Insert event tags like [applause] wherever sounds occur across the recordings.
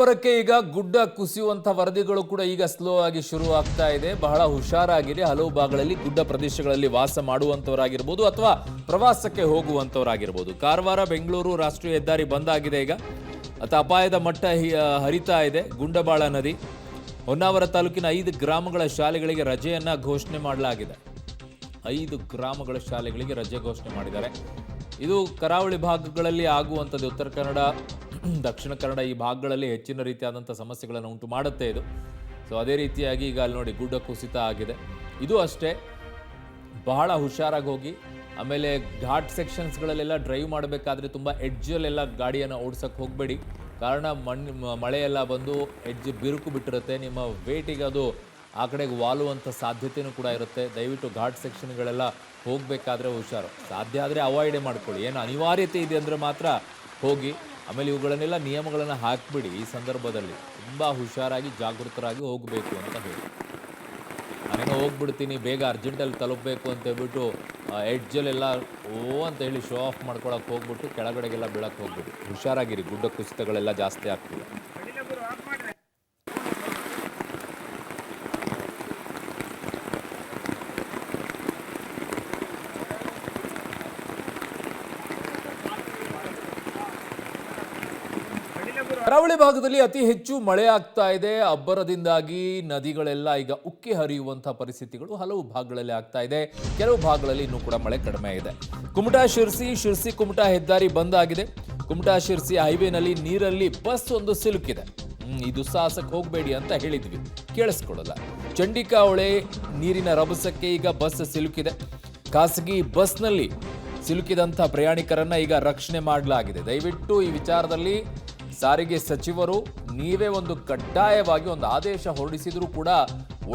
ಅಬ್ಬರಕ್ಕೆ ಈಗ ಗುಡ್ಡ ಕುಸಿಯುವಂಥ ವರದಿಗಳು ಕೂಡ ಈಗ ಸ್ಲೋ ಆಗಿ ಶುರು ಆಗ್ತಾ ಇದೆ. ಬಹಳ ಹುಷಾರಾಗಿದೆ. ಹಲವು ಭಾಗಗಳಲ್ಲಿ ಗುಡ್ಡ ಪ್ರದೇಶಗಳಲ್ಲಿ ವಾಸ ಮಾಡುವಂಥವರಾಗಿರ್ಬೋದು ಅಥವಾ ಪ್ರವಾಸಕ್ಕೆ ಹೋಗುವಂಥವರಾಗಿರ್ಬೋದು. ಕಾರವಾರ, ಬೆಂಗಳೂರು ರಾಷ್ಟ್ರೀಯ ಹೆದ್ದಾರಿ ಬಂದ್ ಆಗಿದೆ ಈಗ. ಅತ ಅಪಾಯದ ಮಟ್ಟ ಹರಿತಾ ಇದೆ. ಗುಂಡಬಾಳ ನದಿ, ಹೊನ್ನಾವರ ತಾಲೂಕಿನ ಐದು ಗ್ರಾಮಗಳ ಶಾಲೆಗಳಿಗೆ ರಜೆಯನ್ನ ಘೋಷಣೆ ಮಾಡಲಾಗಿದೆ. ಐದು ಗ್ರಾಮಗಳ ಶಾಲೆಗಳಿಗೆ ರಜೆ ಘೋಷಣೆ ಮಾಡಿದ್ದಾರೆ. ಇದು ಕರಾವಳಿ ಭಾಗಗಳಲ್ಲಿ ಆಗುವಂಥದ್ದು. ಉತ್ತರ ಕನ್ನಡ [clears throat] ದಕ್ಷಿಣ ಕನ್ನಡ ಈ ಭಾಗಗಳಲ್ಲಿ ಹೆಚ್ಚಿನ ರೀತಿಯಾದಂಥ ಸಮಸ್ಯೆಗಳನ್ನು ಉಂಟು ಮಾಡುತ್ತೆ ಇದು. ಸೊ ಅದೇ ರೀತಿಯಾಗಿ ಈಗ ಅಲ್ಲಿ ನೋಡಿ ಗುಡ್ಡ ಕುಸಿತ ಆಗಿದೆ. ಇದು ಅಷ್ಟೇ. ಬಹಳ ಹುಷಾರಾಗಿ ಹೋಗಿ, ಆಮೇಲೆ ಘಾಟ್ ಸೆಕ್ಷನ್ಸ್ಗಳಲ್ಲೆಲ್ಲ ಡ್ರೈವ್ ಮಾಡಬೇಕಾದ್ರೆ ತುಂಬ ಎಡ್ಜಲ್ಲೆಲ್ಲ ಗಾಡಿಯನ್ನು ಓಡಿಸೋಕೆ ಹೋಗಬೇಡಿ. ಕಾರಣ ಮಣ್ಣು ಮಳೆಯೆಲ್ಲ ಬಂದು ಎಡ್ಜ್ ಬಿರುಕು ಬಿಟ್ಟಿರುತ್ತೆ. ನಿಮ್ಮ ವೇಟಿಗೆ ಅದು ಆ ಕಡೆಗೆ ವಾಲುವಂಥ ಸಾಧ್ಯತೆಯೂ ಕೂಡ ಇರುತ್ತೆ. ದಯವಿಟ್ಟು ಘಾಟ್ ಸೆಕ್ಷನ್ಗಳೆಲ್ಲ ಹೋಗಬೇಕಾದ್ರೆ ಹುಷಾರು. ಸಾಧ್ಯ ಆದರೆ ಅವಾಯ್ಡೇ ಮಾಡ್ಕೊಳ್ಳಿ. ಏನು ಅನಿವಾರ್ಯತೆ ಇದೆ ಅಂದರೆ ಮಾತ್ರ ಹೋಗಿ. ಆಮೇಲೆ ಇವುಗಳನ್ನೆಲ್ಲ ನಿಯಮಗಳನ್ನು ಹಾಕಿಬಿಡಿ ಈ ಸಂದರ್ಭದಲ್ಲಿ. ತುಂಬ ಹುಷಾರಾಗಿ, ಜಾಗೃತರಾಗಿ ಹೋಗಬೇಕು ಅಂತ ಹೇಳಿ. ನಾನೇನೋ ಹೋಗ್ಬಿಡ್ತೀನಿ, ಬೇಗ ಅರ್ಜೆಂಟಲ್ಲಿ ತಲುಪಬೇಕು ಅಂತ ಹೇಳ್ಬಿಟ್ಟು ಎಡ್ಜಲ್ಲೆಲ್ಲ ಓ ಅಂತ ಹೇಳಿ ಶೋ ಆಫ್ ಮಾಡ್ಕೊಳಕ್ಕೆ ಹೋಗ್ಬಿಟ್ಟು, ಕೆಳಗಡೆಗೆಲ್ಲ ಬೀಳಕ್ಕೆ ಹೋಗ್ಬಿಟ್ಟು ಹುಷಾರಾಗಿರಿ, ಗುಡ್ಡ ಕುಸಿತಗಳೆಲ್ಲ ಜಾಸ್ತಿ ಆಗ್ತಿದೆ ಕರಾವಳಿ ಭಾಗದಲ್ಲಿ ಅತಿ ಹೆಚ್ಚು ಮಳೆ ಆಗ್ತಾ ಇದೆ. ಅಬ್ಬರದಿಂದಾಗಿ ನದಿಗಳೆಲ್ಲ ಈಗ ಉಕ್ಕಿ ಹರಿಯುವಂತಹ ಪರಿಸ್ಥಿತಿಗಳು ಹಲವು ಭಾಗಗಳಲ್ಲಿ ಆಗ್ತಾ ಇದೆ. ಕೆಲವು ಭಾಗಗಳಲ್ಲಿ ಇನ್ನೂ ಕೂಡ ಮಳೆ ಕಡಿಮೆ ಇದೆ. ಕುಮಟಾ, ಶಿರ್ಸಿ ಶಿರ್ಸಿ, ಕುಮಟಾ ಹೆದ್ದಾರಿ ಬಂದ್ ಆಗಿದೆ. ಕುಮಟಾ, ಶಿರ್ಸಿ ಹೈವೇನಲ್ಲಿ ನೀರಲ್ಲಿ ಬಸ್ ಒಂದು ಸಿಲುಕಿದೆ. ಇದು ಈ ದುಸ್ಸಾಹಸಕ್ಕೆ ಹೋಗಬೇಡಿ ಅಂತ ಹೇಳಿದ್ವಿ. ಕೇಳಿಸ್ಕೊಳ್ಳಲ್ಲ. ಚಂಡಿಕಾ ಹೊಳೆ ನೀರಿನ ರಭಸಕ್ಕೆ ಈಗ ಬಸ್ ಸಿಲುಕಿದೆ. ಖಾಸಗಿ ಬಸ್ನಲ್ಲಿ ಸಿಲುಕಿದಂಥ ಪ್ರಯಾಣಿಕರನ್ನ ಈಗ ರಕ್ಷಣೆ ಮಾಡಲಾಗಿದೆ. ದಯವಿಟ್ಟು ಈ ವಿಚಾರದಲ್ಲಿ ಸಾರಿಗೆ ಸಚಿವರು ನೀವೇ ಒಂದು ಕಡ್ಡಾಯವಾಗಿ ಒಂದು ಆದೇಶ ಹೊರಡಿಸಿದರೂ ಕೂಡ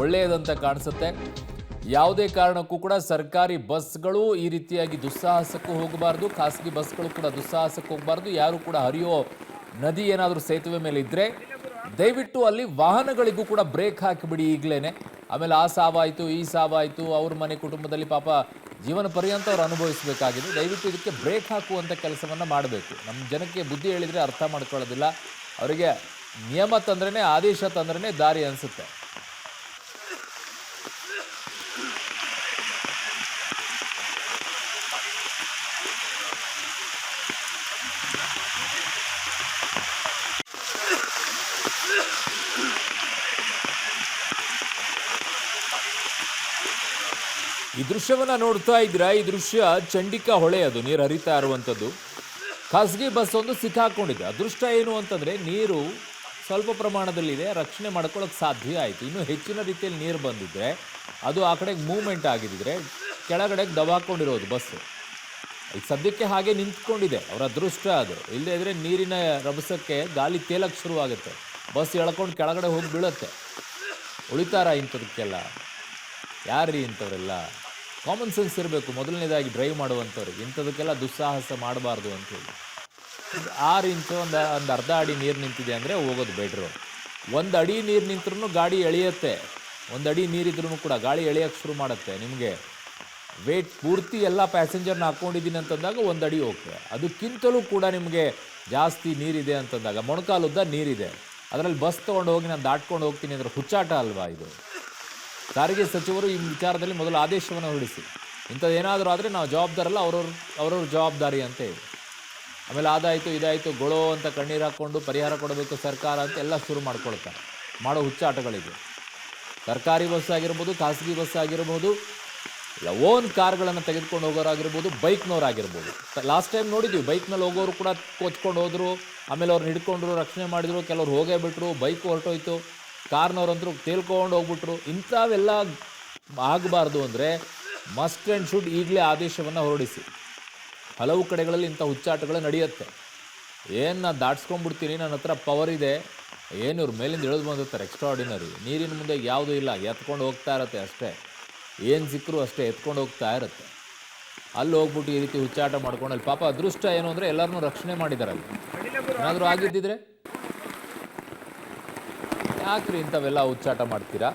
ಒಳ್ಳೆಯದಂತ ಕಾಣಿಸುತ್ತೆ. ಯಾವುದೇ ಕಾರಣಕ್ಕೂ ಕೂಡ ಸರ್ಕಾರಿ ಬಸ್ಗಳು ಈ ರೀತಿಯಾಗಿ ದುಸ್ಸಾಹಸಕ್ಕೂ ಹೋಗಬಾರ್ದು, ಖಾಸಗಿ ಬಸ್ಗಳು ಕೂಡ ದುಸ್ಸಾಹಸಕ್ಕೆ ಹೋಗಬಾರ್ದು, ಯಾರು ಕೂಡ ಹರಿಯೋ ನದಿ ಏನಾದರೂ ಸೇತುವೆ ಮೇಲೆ ಇದ್ದರೆ ದಯವಿಟ್ಟು ಅಲ್ಲಿ ವಾಹನಗಳಿಗೂ ಕೂಡ ಬ್ರೇಕ್ ಹಾಕಿಬಿಡಿ ಈಗಲೇ ಆಮೇಲೆ ಆ ಸಾವಾಯಿತು, ಈ ಸಾವಾಯಿತು, ಅವ್ರ ಮನೆ ಕುಟುಂಬದಲ್ಲಿ ಪಾಪ ಜೀವನ ಪರ್ಯಂತ ಅವ್ರು ಅನುಭವಿಸಬೇಕಾಗಿದೆ. ದಯವಿಟ್ಟು ಇದಕ್ಕೆ ಬ್ರೇಕ್ ಹಾಕುವಂಥ ಕೆಲಸವನ್ನು ಮಾಡಬೇಕು. ನಮ್ಮ ಜನಕ್ಕೆ ಬುದ್ಧಿ ಹೇಳಿದರೆ ಅರ್ಥ ಮಾಡ್ಕೊಳ್ಳೋದಿಲ್ಲ. ಅವರಿಗೆ ನಿಯಮ ತಂದ್ರೇ ಆದೇಶ ತಂದ್ರೇ ದಾರಿ ಅನಿಸುತ್ತೆ. ದೃಶ್ಯವನ್ನ ನೋಡ್ತಾ ಇದ್ದೀರಾ? ಈ ದೃಶ್ಯ ಚಂಡಿಕಾ ಹೊಳೆ ಅದು, ನೀರು ಹರಿತಾ ಇರುವಂಥದ್ದು. ಖಾಸಗಿ ಬಸ್ ಒಂದು ಸಿಕ್ಕಾಕೊಂಡಿದೆ. ಅದೃಷ್ಟ ಏನು ಅಂತಂದ್ರೆ, ನೀರು ಸ್ವಲ್ಪ ಪ್ರಮಾಣದಲ್ಲಿದೆ, ರಕ್ಷಣೆ ಮಾಡ್ಕೊಳ್ಳೋಕೆ ಸಾಧ್ಯ ಆಯಿತು. ಇನ್ನು ಹೆಚ್ಚಿನ ರೀತಿಯಲ್ಲಿ ನೀರು ಬಂದಿದ್ರೆ, ಅದು ಆ ಕಡೆಗೆ ಮೂವ್ಮೆಂಟ್ ಆಗಿದ್ದರೆ ಕೆಳಗಡೆಗೆ ದಬಾಕೊಂಡಿರೋದು ಬಸ್ ಈಗ ಸದ್ಯಕ್ಕೆ ಹಾಗೆ ನಿಂತ್ಕೊಂಡಿದೆ. ಅವರ ಅದೃಷ್ಟ ಅದು. ಇಲ್ಲದೇ ಇದ್ದರೆ ನೀರಿನ ರಭಸಕ್ಕೆ ಗಾಳಿ ತೇಲಕ್ಕೆ ಶುರುವಾಗುತ್ತೆ. ಬಸ್ ಎಳ್ಕೊಂಡು ಕೆಳಗಡೆ ಹೋಗಿ ಬೀಳುತ್ತೆ. ಉಳಿತಾರ ಇಂಥದಕ್ಕೆಲ್ಲ. ಯಾರ್ರೀ ಇಂಥವರೆಲ್ಲ? ಕಾಮನ್ ಸೆನ್ಸ್ ಇರಬೇಕು. ಮೊದಲನೇದಾಗಿ ಡ್ರೈವ್ ಮಾಡುವಂಥವ್ರು. ಇಂಥದಕ್ಕೆಲ್ಲ ದುಸ್ಸಾಹಸ ಮಾಡಬಾರ್ದು ಅಂತೇಳಿ ಆರು ಇಂಚು ಒಂದು ಒಂದು ಅರ್ಧ ಅಡಿ ನೀರು ನಿಂತಿದೆ ಅಂದರೆ ಹೋಗೋದು ಬೆಟ್ರು ಒಂದು ಅಡಿ ನೀರು ನಿಂತ್ರೂ ಗಾಡಿ ಎಳೆಯುತ್ತೆ. ಒಂದು ಅಡಿ ನೀರಿದ್ರೂ ಕೂಡ ಗಾಳಿ ಎಳೆಯೋಕ್ಕೆ ಶುರು ಮಾಡುತ್ತೆ. ನಿಮಗೆ ವೇಟ್ ಪೂರ್ತಿ ಎಲ್ಲ ಪ್ಯಾಸೆಂಜರ್ನ ಹಾಕ್ಕೊಂಡಿದ್ದೀನಿ ಅಂತಂದಾಗ ಒಂದು ಅಡಿ ಹೋಗ್ತದೆ. ಅದಕ್ಕಿಂತಲೂ ಕೂಡ ನಿಮಗೆ ಜಾಸ್ತಿ ನೀರಿದೆ ಅಂತಂದಾಗ ಮೊಣಕಾಲುದ್ದ ನೀರಿದೆ. ಅದರಲ್ಲಿ ಬಸ್ ತೊಗೊಂಡು ಹೋಗಿ, ನಾನು ದಾಟ್ಕೊಂಡು ಹೋಗ್ತೀನಿ ಅಂದ್ರೆ ಹುಚ್ಚಾಟ ಅಲ್ವಾ ಇದು? ಸಾರಿಗೆ ಸಚಿವರು ಈ ವಿಚಾರದಲ್ಲಿ ಮೊದಲು ಆದೇಶವನ್ನು ಹೊರಡಿಸಿ. ಇಂಥದ್ದೇನಾದರೂ ಆದರೆ ನಾವು ಜವಾಬ್ದಾರಲ್ಲ, ಅವ್ರವ್ರ ಅವ್ರವ್ರ ಜವಾಬ್ದಾರಿ ಅಂತ ಹೇಳಿ. ಆಮೇಲೆ ಅದಾಯಿತು, ಇದಾಯಿತು, ಗೊಳೋ ಅಂತ ಕಣ್ಣೀರು ಹಾಕ್ಕೊಂಡು ಪರಿಹಾರ ಕೊಡಬೇಕು ಸರ್ಕಾರ ಅಂತ ಎಲ್ಲ ಶುರು ಮಾಡ್ಕೊಳ್ತಾರೆ. ಮಾಡೋ ಹುಚ್ಚಾಟಗಳಿದೆ ಸರ್ಕಾರಿ ಬಸ್ ಆಗಿರ್ಬೋದು, ಖಾಸಗಿ ಬಸ್ ಆಗಿರ್ಬೋದು, ಇಲ್ಲ, ಓನ್ ಕಾರ್ಗಳನ್ನು ತೆಗೆದುಕೊಂಡು ಹೋಗೋರಾಗಿರ್ಬೋದು, ಬೈಕ್ನವ್ರಾಗಿರ್ಬೋದು. ಲಾಸ್ಟ್ ಟೈಮ್ ನೋಡಿದ್ವಿ, ಬೈಕ್ನಲ್ಲಿ ಹೋಗೋರು ಕೂಡ ಕೊಚ್ಕೊಂಡು ಹೋದರು, ಆಮೇಲೆ ಅವ್ರನ್ನ ಹಿಡ್ಕೊಂಡ್ರು, ರಕ್ಷಣೆ ಮಾಡಿದರು, ಕೆಲವ್ರು ಹೋಗೇ ಬಿಟ್ರು, ಬೈಕ್ ಹೊರಟೋಯ್ತು. ಕಾರ್ನವ್ರಂತರೂ ತೇಲ್ಕೊಂಡು ಹೋಗ್ಬಿಟ್ರು. ಇಂಥವೆಲ್ಲ ಆಗಬಾರ್ದು ಅಂದರೆ ಮಸ್ಟ್ ಆ್ಯಂಡ್ ಶುಡ್ ಈಗಲೇ ಆದೇಶವನ್ನು ಹೊರಡಿಸಿ. ಹಲವು ಕಡೆಗಳಲ್ಲಿ ಇಂಥ ಹುಚ್ಚಾಟಗಳು ನಡೆಯುತ್ತೆ. ಏನು ನಾನು ದಾಟ್ಸ್ಕೊಂಡ್ಬಿಡ್ತೀನಿ ನನ್ನ ಹತ್ರ ಪವರ್ ಇದೆ. ಏನು ಇವ್ರ ಮೇಲಿಂದ ಇಳಿದು ಬಂದಿರ್ತಾರೆ ಎಕ್ಸ್ಟ್ರಾರ್ಡಿನರಿ ನೀರಿನ ಮುಂದೆ ಯಾವುದೂ ಇಲ್ಲ, ಎತ್ಕೊಂಡು ಹೋಗ್ತಾ ಇರತ್ತೆ ಅಷ್ಟೇ. ಏನು ಸಿಕ್ಕರೂ ಅಷ್ಟೇ ಎತ್ಕೊಂಡು ಹೋಗ್ತಾ ಇರುತ್ತೆ. ಅಲ್ಲಿ ಹೋಗ್ಬಿಟ್ಟು ಈ ರೀತಿ ಹುಚ್ಚಾಟ ಮಾಡ್ಕೊಂಡು ಅಲ್ಲಿ ಪಾಪ ಅದೃಷ್ಟ ಏನು ಅಂದರೆ ಎಲ್ಲರನ್ನೂ ರಕ್ಷಣೆ ಮಾಡಿದ್ದಾರೆ ಅಲ್ಲಿ ಏನಾದರೂ ಆಗಿದ್ದಿದ್ರೆ? ಯಾಕ್ರಿ ಇಂಥವೆಲ್ಲ ಉಚ್ಚಾಟ ಮಾಡ್ತೀರಾ?